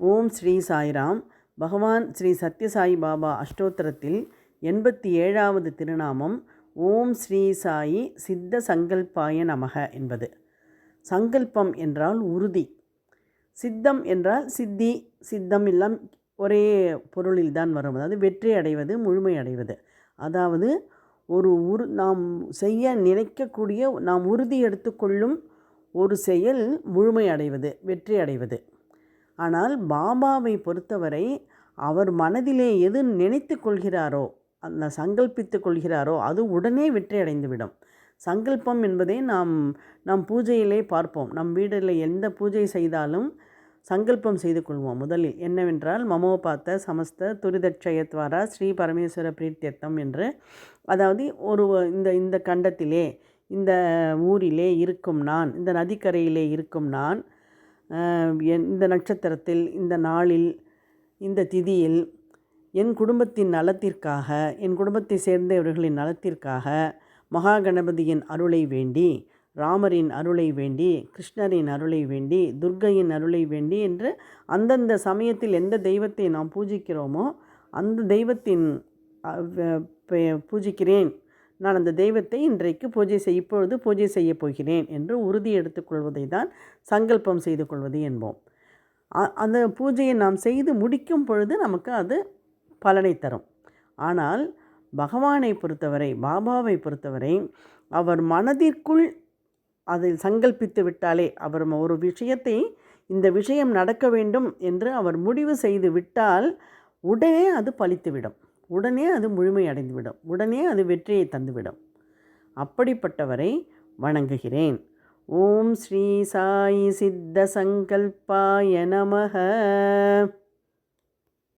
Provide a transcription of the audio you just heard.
ஓம் ஸ்ரீ சாய்ராம். பகவான் ஸ்ரீ சத்யசாயி பாபா அஷ்டோத்திரத்தில் எண்பத்தி ஏழாவது திருநாமம் ஓம் ஸ்ரீ சாயி சித்த சங்கல்பாய நமக என்பது. சங்கல்பம் என்றால் உறுதி. சித்தம் என்றால் சித்தி சித்தம் எல்லாம் ஒரே பொருளில் தான் வரும். அதாவது வெற்றி அடைவது முழுமை அடைவது. அதாவது ஒரு உரு நாம் செய்ய நினைக்கக்கூடிய நாம் உறுதி எடுத்துக்கொள்ளும் ஒரு செயல் முழுமை அடைவது வெற்றி அடைவது. ஆனால் பாபாவை பொறுத்தவரை அவர் மனதிலே எது நினைத்து கொள்கிறாரோ அந்த சங்கல்பித்து கொள்கிறாரோ அது உடனே வெற்றி அடைந்துவிடும் சங்கல்பம் என்பதை நாம் நம் பூஜையிலே பார்ப்போம். நம் வீடில் எந்த பூஜை செய்தாலும் சங்கல்பம் செய்து கொள்வோம். முதலில் என்னவென்றால் மமோபாத்த சமஸ்த துரிதட்சயத்வாரா ஸ்ரீ பரமேஸ்வர பிரீத்தியர்த்தம் என்று. அதாவது ஒரு இந்த இந்த கண்டத்திலே இந்த ஊரிலே இருக்கும் நான் இந்த நதிக்கரையிலே இருக்கும் நான் இந்த நட்சத்திரத்தில் இந்த நாளில் இந்த திதியில் என் குடும்பத்தின் நலத்திற்காக என் குடும்பத்தை சேர்ந்தவர்களின் நலத்திற்காக மகா கணபதியின் அருளை வேண்டி ராமரின் அருளை வேண்டி கிருஷ்ணரின் அருளை வேண்டி துர்கையின் அருளை வேண்டி என்று அந்தந்த சமயத்தில் எந்த தெய்வத்தை நாம் பூஜிக்கிறோமோ அந்த தெய்வத்தின் பூஜிக்கிறேன். நான் அந்த தெய்வத்தை இன்றைக்கு பூஜை செய் இப்பொழுது பூஜை செய்யப் போகிறேன் என்று உறுதி எடுத்துக்கொள்வதை தான் சங்கல்பம் செய்து கொள்வது என்போம். அந்த பூஜையை நாம் செய்து முடிக்கும் பொழுது நமக்கு அது பலனை தரும். ஆனால் பகவானை பொறுத்தவரை பாபாவை பொறுத்தவரை அவர் மனதிற்குள் அதில் சங்கல்பித்து விட்டாலே அவர் ஒரு விஷயத்தை இந்த விஷயம் நடக்க வேண்டும் என்று அவர் முடிவு செய்து விட்டால் உடனே அது பழித்துவிடும் உடனே அது முழுமையடைந்துவிடும். உடனே அது வெற்றியை தந்துவிடும். அப்படிப்பட்டவரை வணங்குகிறேன். ஓம் ஸ்ரீ சாயி சித்த சங்கல்பாய நமக.